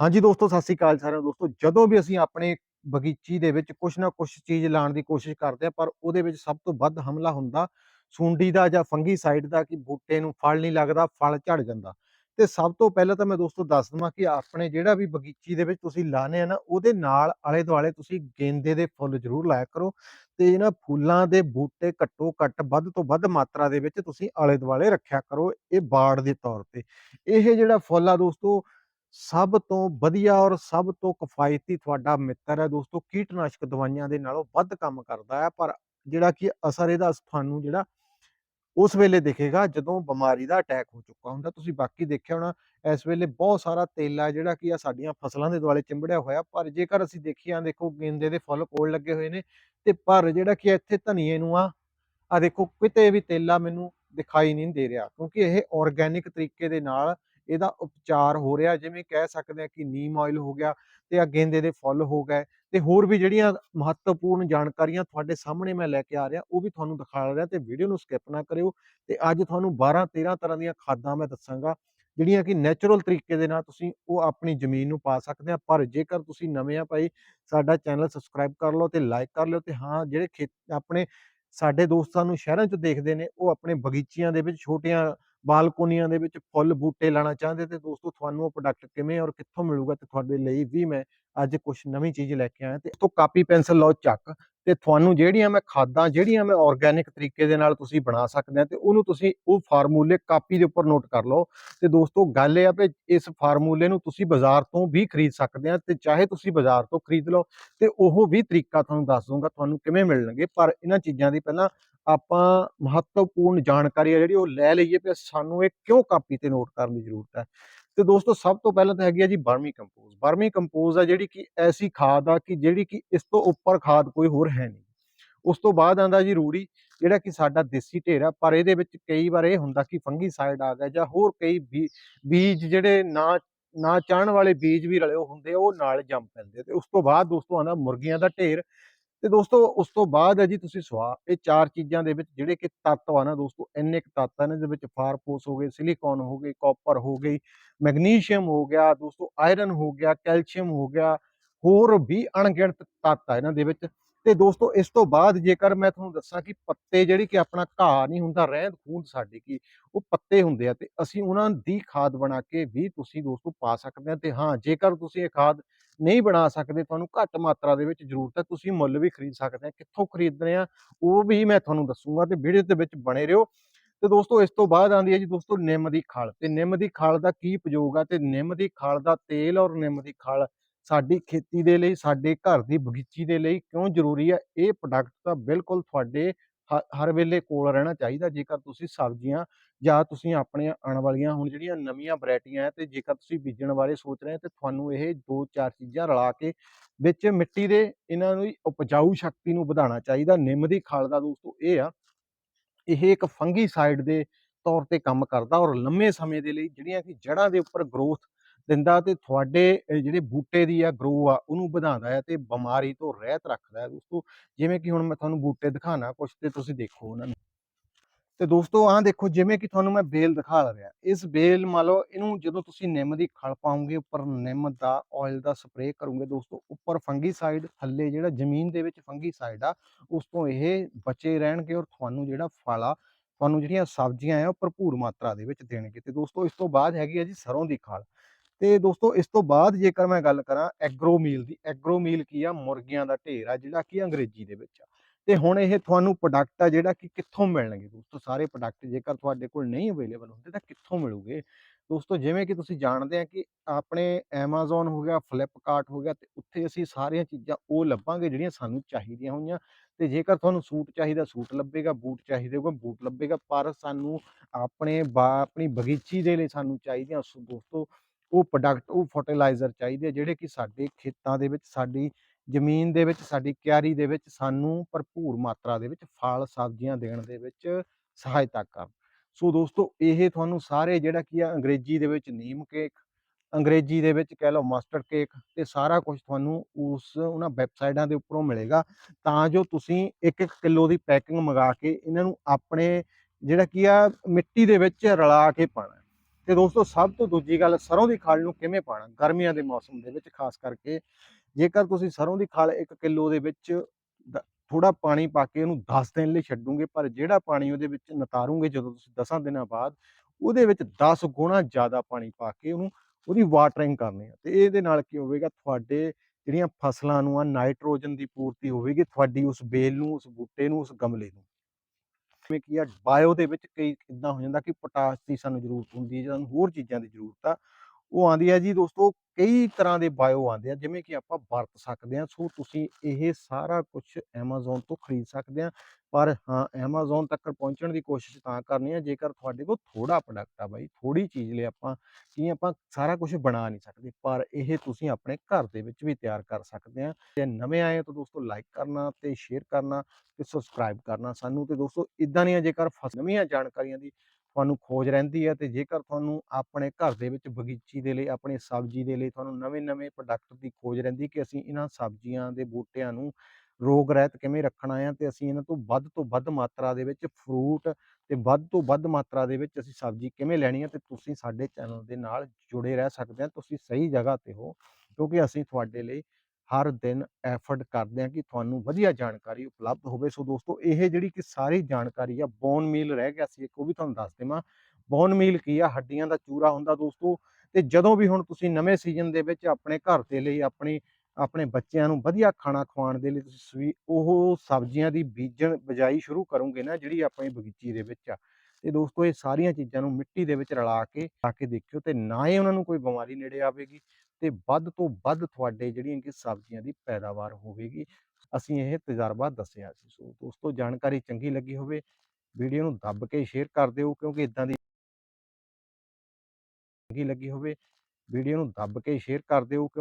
ਹਾਂਜੀ ਦੋਸਤੋ, ਸਤਿ ਸ੍ਰੀ ਅਕਾਲ ਸਾਰਿਆਂ ਨੂੰ ਦੋਸਤੋ। ਜਦੋਂ ਵੀ ਅਸੀਂ ਆਪਣੇ ਬਗੀਚੀ ਦੇ ਵਿੱਚ ਕੁਛ ਨਾ ਕੁਛ ਚੀਜ਼ ਲਾਉਣ ਦੀ ਕੋਸ਼ਿਸ਼ ਕਰਦੇ ਆ ਪਰ ਉਹਦੇ ਵਿੱਚ ਸਭ ਤੋਂ ਵੱਧ ਹਮਲਾ ਹੁੰਦਾ ਸੁੰਡੀ ਦਾ ਜਾਂ ਫੰਗੀ ਸਾਈਡ ਦਾ ਕਿ ਬੂਟੇ ਨੂੰ ਫਲ ਨਹੀਂ ਲੱਗਦਾ, ਫਲ ਝੜ ਜਾਂਦਾ। ਤੇ ਸਭ ਤੋਂ ਪਹਿਲਾਂ ਤਾਂ ਮੈਂ ਦੋਸਤੋ ਦੱਸ ਦਵਾਂ ਕਿ ਆਪਣੇ ਜਿਹੜਾ ਵੀ ਬਗੀਚੀ ਦੇ ਵਿੱਚ ਤੁਸੀਂ ਲਾਣੇ ਆ ਨਾ, ਉਹਦੇ ਨਾਲ ਆਲੇ ਦੁਆਲੇ ਤੁਸੀਂ ਗੇਂਦੇ ਦੇ ਫੁੱਲ ਜ਼ਰੂਰ ਲਾਇਆ ਕਰੋ ਤੇ ਇਹਨਾਂ ਫੁੱਲਾਂ ਦੇ ਬੂਟੇ ਘੱਟੋ ਘੱਟ ਵੱਧ ਤੋਂ ਵੱਧ ਮਾਤਰਾ ਦੇ ਵਿੱਚ ਤੁਸੀਂ ਆਲੇ ਦੁਆਲੇ ਰੱਖਿਆ ਕਰੋ ਇਹ ਬਾੜ ਦੇ ਤੌਰ ਤੇ। ਇਹ ਜਿਹੜਾ ਫੁੱਲ ਆ ਦੋਸਤੋ ਸਭ ਤੋਂ ਵਧੀਆ ਔਰ ਸਭ ਤੋਂ ਕਿਫਾਇਤੀ ਤੁਹਾਡਾ ਮਿੱਤਰ ਹੈ ਦੋਸਤੋ, ਕੀਟਨਾਸ਼ਕ ਦਵਾਈਆਂ ਦੇ ਨਾਲੋਂ ਵੱਧ ਕੰਮ ਕਰਦਾ ਹੈ, ਪਰ ਜਿਹੜਾ ਕਿ ਅਸਰ ਇਹਦਾ ਤੁਹਾਨੂੰ ਜਿਹੜਾ ਉਸ ਵੇਲੇ ਦਿਖੇਗਾ ਜਦੋਂ ਬਿਮਾਰੀ ਦਾ ਅਟੈਕ ਹੋ ਚੁੱਕਾ ਹੁੰਦਾ। ਤੁਸੀਂ ਬਾਕੀ ਦੇਖਿਆ ਹੋਣਾ, ਇਸ ਵੇਲੇ ਬਹੁਤ ਸਾਰਾ ਤੇਲਾ ਜਿਹੜਾ ਕਿ ਆ ਸਾਡੀਆਂ ਫਸਲਾਂ ਦੇ ਦੁਆਲੇ ਚਿੰਬੜਿਆ ਹੋਇਆ, ਪਰ ਜੇਕਰ ਅਸੀਂ ਦੇਖੀਏ ਦੇਖੋ ਗੇਂਦੇ ਦੇ ਫੁੱਲ ਕੋਲ ਲੱਗੇ ਹੋਏ ਨੇ ਤੇ ਪਰ ਜਿਹੜਾ ਕਿ ਇੱਥੇ ਧਨੀਏ ਨੂੰ ਆ ਆ ਦੇਖੋ ਕਿਤੇ ਵੀ ਤੇਲਾ ਮੈਨੂੰ ਦਿਖਾਈ ਨਹੀਂ ਦੇ ਰਿਹਾ, ਕਿਉਂਕਿ ਇਹ ਆਰਗੈਨਿਕ ਤਰੀਕੇ ਦੇ ਨਾਲ ਇਹਦਾ ਉਪਚਾਰ ਹੋ ਰਿਹਾ, ਜਿਵੇਂ ਕਹਿ ਸਕਦੇ ਆ ਕਿ ਨੀਮ ਆਇਲ ਹੋ ਗਿਆ ਤੇ ਆ ਗੇਂਦੇ ਦੇ ਫੁੱਲ ਹੋ ਗਏ ਤੇ ਹੋਰ ਵੀ ਜਿਹੜੀਆਂ ਮਹੱਤਵਪੂਰਨ ਜਾਣਕਾਰੀਆਂ ਤੁਹਾਡੇ ਸਾਹਮਣੇ ਮੈਂ ਲੈ ਕੇ ਆ ਰਿਹਾ, ਉਹ ਵੀ ਤੁਹਾਨੂੰ ਦਿਖਾ ਰਿਹਾ ਤੇ ਵੀਡੀਓ ਨੂੰ ਸਕਿਪ ਨਾ ਕਰਿਓ ਤੇ ਅੱਜ ਤੁਹਾਨੂੰ 12 13 ਤਰ੍ਹਾਂ ਦੀਆਂ ਖਾਦਾਂ ਮੈਂ ਦੱਸਾਂਗਾ, ਜਿਹੜੀਆਂ ਕਿ ਨੇਚਰਲ ਤਰੀਕੇ ਦੇ ਨਾਲ ਤੁਸੀਂ ਉਹ ਆਪਣੀ ਜ਼ਮੀਨ ਨੂੰ ਪਾ ਸਕਦੇ ਆ ਪਰ ਜੇਕਰ ਤੁਸੀਂ ਨਵੇਂ ਆ ਭਾਈ, ਸਾਡਾ ਚੈਨਲ ਸਬਸਕ੍ਰਾਈਬ ਕਰ ਲਓ ਤੇ ਲਾਈਕ ਕਰ ਲਿਓ ਤੇ ਹਾਂ, ਜਿਹੜੇ ਖੇਤ ਆਪਣੇ ਸਾਡੇ ਦੋਸਤਾਂ ਨੂੰ ਸ਼ਹਿਰਾਂ 'ਚ ਦੇਖਦੇ ਨੇ, ਉਹ ਆਪਣੇ ਬਗੀਚੀਆਂ ਦੇ ਵਿੱਚ ਛੋਟੀਆਂ ਬਾਲਕੋਨੀਆਂ ਦੇ ਵਿੱਚ ਫੁੱਲ ਬੂਟੇ ਲਾਣਾ ਚਾਹੁੰਦੇ ਤੇ ਦੋਸਤੋ ਤੁਹਾਨੂੰ ਉਹ ਪ੍ਰੋਡਕਟ ਕਿਵੇਂ ਔਰ ਕਿੱਥੋਂ ਮਿਲੂਗਾ ਤੇ ਤੁਹਾਡੇ ਲਈ ਵੀ ਮੈਂ ਅੱਜ ਕੁਝ ਨਵੀਂ ਚੀਜ਼ ਲੈ ਕੇ ਆਇਆ ਤੇ ਤੋਂ ਕਾਪੀ ਪੈਨਸਲ ਲਓ ਚੱਕ। ਤੇ ਤੁਹਾਨੂੰ ਜਿਹੜੀਆਂ ਮੈਂ ਖਾਦਾਂ, ਜਿਹੜੀਆਂ ਮੈਂ ਆਰਗੈਨਿਕ ਤਰੀਕੇ ਦੇ ਨਾਲ ਤੁਸੀਂ ਬਣਾ ਸਕਦੇ ਆ, ਤੇ ਉਹਨੂੰ ਤੁਸੀਂ ਉਹ ਫਾਰਮੂਲੇ ਕਾਪੀ ਦੇ ਉੱਪਰ ਨੋਟ ਕਰ ਲਓ। ਤੇ ਦੋਸਤੋ, ਗੱਲ ਇਹ ਆ ਕਿ ਇਸ ਫਾਰਮੂਲੇ ਨੂੰ ਤੁਸੀਂ ਬਾਜ਼ਾਰ ਤੋਂ ਵੀ ਖਰੀਦ ਸਕਦੇ ਆ ਤੇ ਚਾਹੇ ਤੁਸੀਂ ਬਾਜ਼ਾਰ ਤੋਂ ਖਰੀਦ ਲਓ ਤੇ ਉਹ ਵੀ ਤਰੀਕਾ ਤੁਹਾਨੂੰ ਦੱਸ ਦੂੰਗਾ ਤੁਹਾਨੂੰ ਕਿਵੇਂ ਮਿਲਣਗੇ। ਪਰ ਇਹਨਾਂ ਚੀਜ਼ਾਂ ਦੀ ਪਹਿਲਾਂ ਆਪਾਂ ਮਹੱਤਵਪੂਰਨ ਜਾਣਕਾਰੀ ਆ ਜਿਹੜੀ ਉਹ ਲੈ ਲਈਏ ਕਿ ਸਾਨੂੰ ਇਹ ਕਿਉਂ ਕਾਪੀ ਤੇ ਨੋਟ ਕਰਨ ਦੀ ਜ਼ਰੂਰਤ ਹੈ। ਤੇ ਦੋਸਤੋ, ਸਭ ਤੋਂ ਪਹਿਲਾਂ ਤਾਂ ਹੈਗੀ ਆ ਜੀ ਬਰਮੀ ਕੰਪੋਜ਼। ਬਰਮੀ ਕੰਪੋਜ਼ ਆ ਜਿਹੜੀ ਕਿ ਐਸੀ ਖਾਦ ਆ ਕਿ ਜਿਹੜੀ ਕਿ ਇਸ ਤੋਂ ਉੱਪਰ ਖਾਦ ਕੋਈ ਹੋਰ ਹੈ ਨਹੀਂ। ਉਸ ਤੋਂ ਬਾਅਦ ਆਂਦਾ ਜੀ ਰੂੜੀ, ਜਿਹੜਾ ਕਿ ਸਾਡਾ ਦੇਸੀ ਢੇਰ ਆ, ਪਰ ਇਹਦੇ ਵਿੱਚ ਕਈ ਵਾਰ ਇਹ ਹੁੰਦਾ ਕਿ ਫੰਗੀਸਾਈਡ ਆ ਗਿਆ ਜਾਂ ਹੋਰ ਕਈ ਬੀਜ ਜਿਹੜੇ ਨਾ ਨਾ ਚਾਹਣ ਵਾਲੇ ਬੀਜ ਵੀ ਰਲੇ ਹੁੰਦੇ ਉਹ ਨਾਲ ਜੰਮ ਪੈਂਦੇ ਤੇ ਉਸ ਤੋਂ ਬਾਅਦ ਦੋਸਤੋ ਆਂਦਾ ਮੁਰਗੀਆਂ ਦਾ ਢੇਰ ਤੇ ਦੋਸਤੋ, ਉਸ ਤੋਂ ਬਾਅਦ ਹੈ ਜੀ ਤੁਸੀਂ ਸਵਾ ਇਹ ਚਾਰ ਚੀਜ਼ਾਂ ਦੇ ਵਿੱਚ ਜਿਹੜੇ ਕਿ ਤੱਤ ਆ ਨਾ ਦੋਸਤੋ, ਇੰਨੇ ਕੁ ਤੱਤ ਨੇ ਦੇ ਵਿੱਚ ਫਾਰਫੋਸ ਹੋ ਗਏ, ਸਿਲੀਕਨ ਹੋ ਗਈ ਕਾਪਰ ਹੋ ਗਈ, ਮੈਗਨੀਸ਼ੀਅਮ ਹੋ ਗਿਆ, ਦੋਸਤੋ, ਆਇਰਨ ਹੋ ਗਿਆ, ਕੈਲਸ਼ੀਅਮ ਹੋ ਗਿਆ, ਹੋਰ ਵੀ ਅਣਗਿਣਤ ਤੱਤ ਆ ਇਹਨਾਂ ਦੇ ਵਿੱਚ। ਤੇ ਦੋਸਤੋ, ਇਸ ਤੋਂ ਬਾਅਦ ਜੇਕਰ ਮੈਂ ਤੁਹਾਨੂੰ ਦੱਸਾਂ ਕਿ ਪੱਤੇ ਜਿਹੜੀ ਕਿ ਆਪਣਾ ਘਾਹ ਨਹੀਂ ਹੁੰਦਾ, ਰਹਿੰਦ ਖੂੰਦ ਸਾਡੀ ਕੀ, ਉਹ ਪੱਤੇ ਹੁੰਦੇ ਆ ਤੇ ਅਸੀਂ ਉਹਨਾਂ ਦੀ ਖਾਦ ਬਣਾ ਕੇ ਵੀ ਤੁਸੀਂ ਦੋਸਤੋ ਪਾ ਸਕਦੇ ਆ ਤੇ ਹਾਂ, ਜੇਕਰ ਤੁਸੀਂ ਇਹ ਖਾਦ ਨਹੀਂ ਬਣਾ ਸਕਦੇ, ਤੁਹਾਨੂੰ ਘੱਟ ਮਾਤਰਾ ਦੇ ਵਿੱਚ ਜ਼ਰੂਰਤ ਹੈ, ਤੁਸੀਂ ਮੁੱਲ ਵੀ ਖਰੀਦ ਸਕਦੇ ਆ ਕਿੱਥੋਂ ਖਰੀਦਣੇ ਆ, ਉਹ ਵੀ ਮੈਂ ਤੁਹਾਨੂੰ ਦੱਸੂਗਾ ਤੇ ਵੀਡੀਓ ਦੇ ਵਿੱਚ ਬਣੇ ਰਹੋ। ਤੇ ਦੋਸਤੋ, ਇਸ ਤੋਂ ਬਾਅਦ ਆਂਦੀ ਹੈ ਜੀ ਦੋਸਤੋ, ਨਿੰਮ ਦੀ ਖਲ। ਤੇ ਨਿੰਮ ਦੀ ਖਲ ਦਾ ਕੀ ਉਪਯੋਗ ਆ? ਤੇ ਨਿੰਮ ਦੀ ਖਲ ਦਾ ਤੇਲ ਔਰ ਨਿੰਮ ਦੀ ਖਲ ਸਾਡੀ ਖੇਤੀ ਦੇ ਲਈ, ਸਾਡੇ ਘਰ ਦੀ ਬਗੀਚੀ ਦੇ ਲਈ ਕਿਉਂ ਜ਼ਰੂਰੀ ਹੈ ਇਹ ਪ੍ਰੋਡਕਟ ਤਾਂ ਬਿਲਕੁਲ ਤੁਹਾਡੇ ਹਰ ਵੇਲੇ ਕੋਲ ਰਹਿਣਾ ਚਾਹੀਦਾ। ਜੇਕਰ ਤੁਸੀਂ ਸਬਜ਼ੀਆਂ ਜਾਂ ਤੁਸੀਂ ਆਪਣੀਆਂ ਆਉਣ ਵਾਲੀਆਂ ਹੁਣ ਜਿਹੜੀਆਂ ਨਵੀਆਂ ਵੈਰਾਈਟੀਆਂ ਹੈ, ਤੇ ਜੇਕਰ ਤੁਸੀਂ ਬੀਜਣ ਬਾਰੇ ਸੋਚ ਰਹੇ ਤੇ ਤੁਹਾਨੂੰ ਇਹ ਦੋ ਚਾਰ ਚੀਜ਼ਾਂ ਰਲਾ ਕੇ ਵਿੱਚ ਮਿੱਟੀ ਦੇ ਇਹਨਾਂ ਨੂੰ ਉਪਜਾਊ ਸ਼ਕਤੀ ਨੂੰ ਵਧਾਉਣਾ ਚਾਹੀਦਾ। ਨਿੰਮ ਦੀ ਖਲ ਦਾ ਦੋਸਤੋ ਇਹ ਆ, ਇਹ ਇੱਕ ਫੰਗੀ ਸਾਈਡ ਦੇ ਤੌਰ ਤੇ ਕੰਮ ਕਰਦਾ ਔਰ ਲੰਮੇ ਸਮੇਂ ਦੇ ਲਈ ਜਿਹੜੀਆਂ ਕਿ ਜੜ੍ਹਾਂ ਦੇ ਉੱਪਰ ਗਰੋਥ ਦਿੰਦਾ ਤੇ ਤੁਹਾਡੇ ਜਿਹੜੇ ਬੂਟੇ ਦੀ ਆ ਗਰੋ ਆ, ਉਹਨੂੰ ਵਧਾਉਂਦਾ ਹੈ ਤੇ ਬਿਮਾਰੀ ਤੋਂ ਰਹਿਤ ਰੱਖਦਾ ਹੈ ਦੋਸਤੋ। ਜਿਵੇਂ ਕਿ ਹੁਣ ਮੈਂ ਤੁਹਾਨੂੰ ਬੂਟੇ ਦਿਖਾਣਾ ਕੁਝ ਤੇ ਤੁਸੀਂ ਦੇਖੋ ਉਹਨਾਂ ਨੂੰ। ਤੇ ਦੋਸਤੋ, ਆਹ ਦੇਖੋ, ਜਿਵੇਂ ਕਿ ਤੁਹਾਨੂੰ ਮੈਂ ਬੇਲ ਦਿਖਾ ਰਿਹਾ, ਇਸ ਬੇਲ ਮੰਨ ਲਓ, ਇਹਨੂੰ ਜਦੋਂ ਤੁਸੀਂ ਨਿੰਮ ਦੀ ਖਲ ਪਾਉਂਗੇ, ਉੱਪਰ ਨਿੰਮ ਦਾ ਆਇਲ ਦਾ ਸਪਰੇਅ ਕਰੋਗੇ ਦੋਸਤੋ, ਉੱਪਰ ਫੰਗੀਸਾਈਡ ਥੱਲੇ ਜਿਹੜਾ ਜ਼ਮੀਨ ਦੇ ਵਿੱਚ ਫੰਗੀਸਾਈਡ ਆ, ਉਸ ਤੋਂ ਇਹ ਬਚੇ ਰਹਿਣਗੇ ਔਰ ਤੁਹਾਨੂੰ ਜਿਹੜਾ ਫਲ ਆ, ਤੁਹਾਨੂੰ ਜਿਹੜੀਆਂ ਸਬਜ਼ੀਆਂ ਆ, ਉਹ ਭਰਪੂਰ ਮਾਤਰਾ ਦੇ ਵਿੱਚ ਦੇਣਗੇ। ਤੇ ਦੋਸਤੋ, ਇਸ ਤੋਂ ਬਾਅਦ ਹੈਗੀ ਆ ਜੀ ਸਰੋਂ ਦੀ ਖਲ। ਤੇ ਦੋਸਤੋ, ਇਸ ਤੋਂ ਬਾਅਦ ਜੇਕਰ ਮੈਂ ਗੱਲ ਕਰਾਂ ਐਗਰੋ ਮੀਲ ਦੀ ਐਗਰੋ ਮੀਲ ਕੀ ਆ? ਮੁਰਗੀਆਂ ਦਾ ਢੇਰ ਆ, ਜਿਹੜਾ ਕਿ ਅੰਗਰੇਜ਼ੀ ਦੇ ਵਿੱਚ ਆ। ਤੇ ਹੁਣ ਇਹ ਤੁਹਾਨੂੰ ਪ੍ਰੋਡਕਟ ਆ ਜਿਹੜਾ ਕਿ ਕਿੱਥੋਂ ਮਿਲਣਗੇ ਦੋਸਤੋ? ਸਾਰੇ ਪ੍ਰੋਡਕਟ ਜੇਕਰ ਤੁਹਾਡੇ ਕੋਲ ਨਹੀਂ ਅਵੇਲੇਬਲ ਹੁੰਦੇ ਤਾਂ ਕਿੱਥੋਂ ਮਿਲੂਗੇ? ਦੋਸਤੋ, ਜਿਵੇਂ ਕਿ ਤੁਸੀਂ ਜਾਣਦੇ ਆ ਕਿ ਆਪਣੇ Amazon ਹੋ ਗਿਆ, Flipkart ਹੋ ਗਿਆ ਤੇ ਉੱਥੇ ਅਸੀਂ ਸਾਰੀਆਂ ਚੀਜ਼ਾਂ ਉਹ ਲੱਭਾਂਗੇ ਜਿਹੜੀਆਂ ਸਾਨੂੰ ਚਾਹੀਦੀਆਂ ਹੋਈਆਂ। ਤੇ ਜੇਕਰ ਤੁਹਾਨੂੰ ਸੂਟ ਚਾਹੀਦਾ, ਸੂਟ ਲੱਭੇਗਾ, ਬੂਟ ਚਾਹੀਦੇ ਹੋਗਾ ਬੂਟ ਲੱਭੇਗਾ, ਪਰ ਸਾਨੂੰ ਆਪਣੇ ਆਪਣੀ ਬਗੀਚੀ ਦੇ ਲਈ ਸਾਨੂੰ ਚਾਹੀਦੀਆਂ ਦੋਸਤੋ, ਉਹ ਪ੍ਰੋਡਕਟ ਉਹ ਫਰਟੀਲਾਈਜ਼ਰ ਚਾਹੀਦੇ ਜਿਹੜੇ ਕਿ ਸਾਡੇ ਖੇਤਾਂ ਦੇ ਵਿੱਚ ਸਾਡੀ ਜ਼ਮੀਨ ਦੇ ਵਿੱਚ, ਸਾਡੀ ਕਿਆਰੀ ਦੇ ਵਿੱਚ ਸਾਨੂੰ ਭਰਪੂਰ ਮਾਤਰਾ ਦੇ ਵਿੱਚ ਫਲ, ਸਬਜ਼ੀਆਂ ਦੇਣ ਦੇ ਵਿੱਚ ਸਹਾਇਤਾ ਕਰਨ। ਸੋ ਦੋਸਤੋ, ਇਹ ਤੁਹਾਨੂੰ ਸਾਰੇ ਜਿਹੜਾ ਕੀ ਆ, ਅੰਗਰੇਜ਼ੀ ਦੇ ਵਿੱਚ ਨੀਮ ਕੇਕ ਅੰਗਰੇਜ਼ੀ ਦੇ ਵਿੱਚ ਕਹਿ ਲਓ ਮਸਟਰਡ ਕੇਕ ਤੇ ਸਾਰਾ ਕੁਝ ਤੁਹਾਨੂੰ ਉਸ, ਉਹਨਾਂ ਵੈਬਸਾਈਟਾਂ ਦੇ ਉੱਪਰੋਂ ਮਿਲੇਗਾ। ਤਾਂ ਜੋ ਤੁਸੀਂ 1-1 ਕਿਲੋ ਦੀ ਪੈਕਿੰਗ ਮੰਗਾ ਕੇ ਇਹਨਾਂ ਨੂੰ ਆਪਣੇ ਜਿਹੜਾ ਕੀ ਆ, ਮਿੱਟੀ ਦੇ ਵਿੱਚ ਰਲਾ ਕੇ ਪਾਣਾ ਤੇ ਦੋਸਤੋ, ਸਭ ਤੋਂ ਦੂਜੀ ਗੱਲ ਸਰੋਂ ਦੀ ਖਾਲ ਨੂੰ ਕਿਵੇਂ ਪਾਣਾ ਗਰਮੀਆਂ ਦੇ ਮੌਸਮ ਦੇ ਵਿੱਚ, ਖਾਸ ਕਰਕੇ ਜੇਕਰ ਤੁਸੀਂ ਸਰੋਂ ਦੀ ਖਲ 1 ਕਿਲੋ ਦੇ ਵਿੱਚ ਥੋੜਾ ਪਾਣੀ ਪਾ ਕੇ ਉਹਨੂੰ 10 ਦਿਨ ਲਈ ਛੱਡੋਗੇ, ਪਰ ਜਿਹੜਾ ਪਾਣੀ ਉਹਦੇ ਵਿੱਚ ਨਤਾਰੋਗੇ ਜਦੋਂ ਤੁਸੀਂ 10 ਦਿਨਾਂ ਬਾਅਦ, ਉਹਦੇ ਵਿੱਚ 10 ਗੁਣਾ ਜ਼ਿਆਦਾ ਪਾਣੀ ਪਾ ਕੇ ਉਹਨੂੰ ਉਹਦੀ ਵਾਟਰਿੰਗ ਕਰਨੀ ਹੈ ਤੇ ਇਹਦੇ ਨਾਲ ਕੀ ਹੋਵੇਗਾ, ਤੁਹਾਡੇ ਜਿਹੜੀਆਂ ਫਸਲਾਂ ਨੂੰ ਆ, ਨਾਈਟ੍ਰੋਜਨ ਦੀ ਪੂਰਤੀ ਹੋਵੇਗੀ, ਤੁਹਾਡੀ ਉਸ ਬੇਲ ਨੂੰ, ਉਸ ਬੂਟੇ ਨੂੰ, ਉਸ ਗਮਲੇ ਨੂੰ। ਜਿਵੇਂ ਕੀ ਆ, ਬਾਇਓ ਦੇ ਵਿੱਚ ਕਈ ਇਦਾਂ ਹੋ ਜਾਂਦਾ ਕਿ ਪੋਟਾਸ਼ ਦੀ ਸਾਨੂੰ ਜ਼ਰੂਰਤ ਹੁੰਦੀ ਹੈ ਜਾਂ ਹੋਰ ਚੀਜ਼ਾਂ ਦੀ ਜ਼ਰੂਰਤ ਆ ਉਹ ਆਂਦੀ ਹੈ ਜੀ ਦੋਸਤੋ, ਕਈ ਤਰ੍ਹਾਂ ਦੇ ਬਾਇਓ ਆਉਂਦੇ ਆ, ਜਿਵੇਂ ਕਿ ਆਪਾਂ ਵਰਤ ਸਕਦੇ ਹਾਂ। ਸੋ ਤੁਸੀਂ ਇਹ ਸਾਰਾ ਕੁਝ Amazon ਤੋਂ ਖਰੀਦ ਸਕਦੇ ਆ ਪਰ ਹਾਂ, Amazon ਤੱਕ ਪਹੁੰਚਣ ਦੀ ਕੋਸ਼ਿਸ਼ ਤਾਂ ਕਰਨੀ ਆ ਜੇਕਰ ਤੁਹਾਡੇ ਕੋਲ ਥੋੜਾ ਪ੍ਰੋਡਕਟ ਆ ਬਾਈ ਥੋੜੀ ਚੀਜ਼ ਲਈ ਆਪਾਂ, ਕੀ ਆਪਾਂ ਸਾਰਾ ਕੁਝ ਬਣਾ ਨਹੀਂ ਸਕਦੇ, ਪਰ ਇਹ ਤੁਸੀਂ ਆਪਣੇ ਘਰ ਦੇ ਵਿੱਚ ਵੀ ਤਿਆਰ ਕਰ ਸਕਦੇ ਆ ਜੇ ਨਵੇਂ ਆਏ ਤਾਂ ਦੋਸਤੋ ਲਾਈਕ ਕਰਨਾ ਤੇ ਸ਼ੇਅਰ ਕਰਨਾ ਤੇ ਸਬਸਕ੍ਰਾਈਬ ਕਰਨਾ। ਸਾਨੂੰ ਤੇ ਦੋਸਤੋ ਇਦਾਂ ਦੀਆਂ ਜੇਕਰ ਫਸ, ਨਵੀਆਂ ਜਾਣਕਾਰੀਆਂ ਦੀ ਤੁਹਾਨੂੰ ਖੋਜ ਰਹਿੰਦੀ ਹੈ ਤੇ ਜੇਕਰ ਤੁਹਾਨੂੰ ਆਪਣੇ ਘਰ ਦੇ ਵਿੱਚ ਬਗੀਚੀ ਦੇ ਲਈ, ਆਪਣੀ ਸਬਜ਼ੀ ਦੇ ਲਈ ਤੁਹਾਨੂੰ ਨਵੇਂ-ਨਵੇਂ ਪ੍ਰੋਡਕਟ ਦੀ ਖੋਜ ਰਹਿੰਦੀ ਕਿ ਅਸੀਂ ਇਹਨਾਂ ਸਬਜ਼ੀਆਂ ਦੇ ਬੂਟਿਆਂ ਨੂੰ ਰੋਗ ਰਹਿਤ ਕਿਵੇਂ ਰੱਖਣਾ ਹੈ ਤੇ ਅਸੀਂ ਇਹਨਾਂ ਤੋਂ ਵੱਧ ਤੋਂ ਵੱਧ ਮਾਤਰਾ ਦੇ ਵਿੱਚ ਫਰੂਟ ਤੇ ਵੱਧ ਤੋਂ ਵੱਧ ਮਾਤਰਾ ਦੇ ਵਿੱਚ ਅਸੀਂ ਸਬਜ਼ੀ ਕਿਵੇਂ ਲੈਣੀ ਹੈ ਤੇ ਤੁਸੀਂ ਸਾਡੇ ਚੈਨਲ ਦੇ ਨਾਲ ਜੁੜੇ ਰਹਿ ਸਕਦੇ ਆ, ਤੁਸੀਂ ਸਹੀ ਜਗ੍ਹਾ ਤੇ ਹੋ ਕਿਉਂਕਿ ਅਸੀਂ ਤੁਹਾਡੇ ਲਈ ਹਰ ਦਿਨ ਐਫਰਟ ਕਰਦੇ ਹਾਂ ਕਿ ਤੁਹਾਨੂੰ ਵਧੀਆ ਜਾਣਕਾਰੀ ਉਪਲਬਧ ਹੋਵੇ। ਸੋ ਦੋਸਤੋ, ਇਹ ਜਿਹੜੀ ਕਿ ਸਾਰੀ ਜਾਣਕਾਰੀ ਆ ਬੋਨ ਮੀਲ ਰਹਿ ਗਿਆ ਸੀ ਇੱਕ, ਉਹ ਵੀ ਤੁਹਾਨੂੰ ਦੱਸ ਦੇਵਾਂ। ਬੋਨ ਮੀਲ ਕੀ ਆ? ਹੱਡੀਆਂ ਦਾ ਚੂਰਾ ਹੁੰਦਾ ਦੋਸਤੋ। ਤੇ ਜਦੋਂ ਵੀ ਹੁਣ ਤੁਸੀਂ ਨਵੇਂ ਸੀਜ਼ਨ ਦੇ ਵਿੱਚ ਆਪਣੇ ਘਰ ਦੇ ਲਈ ਆਪਣੀ, ਆਪਣੇ ਬੱਚਿਆਂ ਨੂੰ ਵਧੀਆ ਖਾਣਾ ਖਵਾਉਣ ਦੇ ਲਈ ਤੁਸੀਂ ਉਹ ਸਬਜ਼ੀਆਂ ਦੀ ਬੀਜਣ ਬਜਾਈ ਸ਼ੁਰੂ ਕਰੋਗੇ ਨਾ, ਜਿਹੜੀ ਆਪਣੀ ਬਗੀਚੀ ਦੇ ਵਿੱਚ ਆ। ਤੇ ਦੋਸਤੋ, ਇਹ ਸਾਰੀਆਂ ਚੀਜ਼ਾਂ ਨੂੰ ਮਿੱਟੀ ਦੇ ਵਿੱਚ ਰਲਾ ਕੇ ਲਾ ਕੇ ਦੇਖਿਓ ਤੇ ਨਾ ਹੀ ਉਹਨਾਂ ਨੂੰ ਕੋਈ ਬਿਮਾਰੀ ਨੇੜੇ ਆਵੇਗੀ। ਤੇ ਵੱਧ ਤੋਂ ਵੱਧ ਤੁਹਾਡੇ ਜਿਹੜੀਆਂ ਕਿ ਸਬਜ਼ੀਆਂ ਦੀ ਪੈਦਾਵਾਰ ਹੋਵੇਗੀ। ਅਸੀਂ ਇਹ ਤਜਰਬਾ ਦੱਸਿਆ ਸੀ। ਸੋ ਦੋਸਤੋ, ਜਾਣਕਾਰੀ ਚੰਗੀ ਲੱਗੀ ਹੋਵੇ, ਵੀਡੀਓ ਨੂੰ ਦੱਬ ਕੇ ਸ਼ੇਅਰ ਕਰ ਦਿਓ, ਕਿਉਂਕਿ ਇਦਾਂ ਦੀ ਚੰਗੀ ਲੱਗੀ ਹੋਵੇ, ਵੀਡੀਓ ਨੂੰ ਦੱਬ ਕੇ ਸ਼ੇਅਰ ਕਰ ਦਿਓ